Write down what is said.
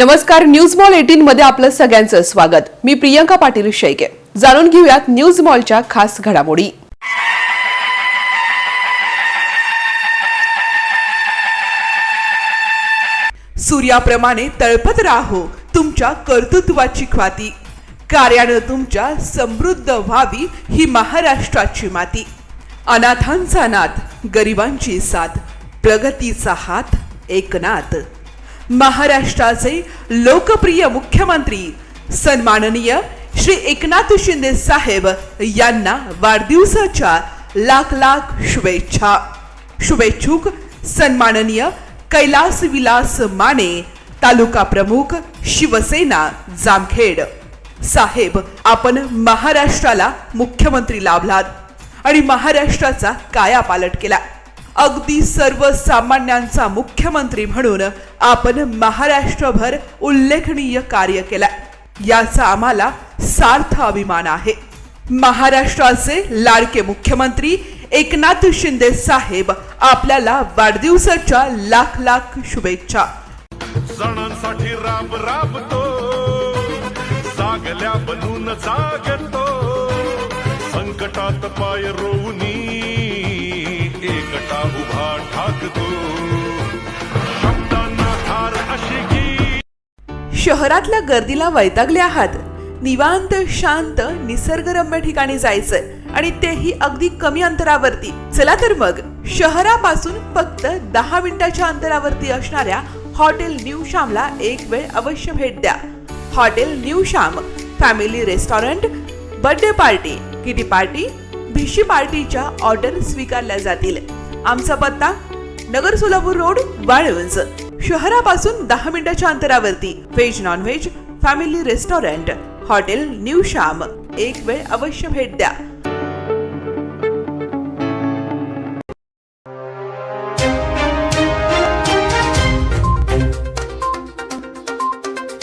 नमस्कार news mall eighteen मध्ये आपलं सगळ्यांचं स्वागत. मी प्रियंका पाटील शेळके. जाणून घेऊयात न्यूज मॉलच्या खास घडामोडी. सूर्याप्रमाणे तळपत राहो तुमच्या कर्तृत्वाची ख्वाती. कार्यानं तुमच्या समृद्ध व्हावी ही महाराष्ट्राची माती. अनाथांचा नाथ गरिबांची साथ प्रगतीचा हात एकनाथ. महाराष्ट्राचे लोकप्रिय मुख्यमंत्री सन्माननीय श्री एकनाथ शिंदे साहेब यांना वाढदिवसाच्या लाख लाख शुभेच्छा. शुभेच्छुक सन्माननीय कैलास विलास माने तालुका प्रमुख शिवसेना जामखेड. साहेब आपण महाराष्ट्राला मुख्यमंत्री लाभलात आणि महाराष्ट्राचा कायापालट केला. अगदी सर्वसामान्यांचा मुख्यमंत्री म्हणून आपण महाराष्ट्रभर उल्लेखनीय कार्य केलं याचा आम्हाला सार्थ अभिमान आहे. महाराष्ट्राचे लाडके मुख्यमंत्री एकनाथ शिंदे साहेब आपल्याला वाढदिवसाच्या लाख लाख शुभेच्छा. सणांसाठी राब राबतो जागल्या बनून जागतो संकटात पाय रोवून उभा ठाकतो शहरातल्या गर्दीला वैतागले आहात. निवांत शांत निसर्गरम्य ठिकाणी जायचंय आणि तेही अगदी कमी अंतरावरती. चला तर मग शहरापासून फक्त दहा मिनिटाच्या अंतरावरती असणाऱ्या हॉटेल न्यू श्यामला एक वेळ अवश्य भेट द्या. Hotel new Shyam family restaurant birthday party kitty party भिशी पार्टीच्या ऑर्डर स्वीकारल्या जातील. आमचा पत्ता नगर सोलापूर रोड वाळवंज. शहरापासून दहा मिनिटाच्या अंतरावरती. Veg non veg family restaurant hotel new Shyam. एक वेळ अवश्य भेट द्या.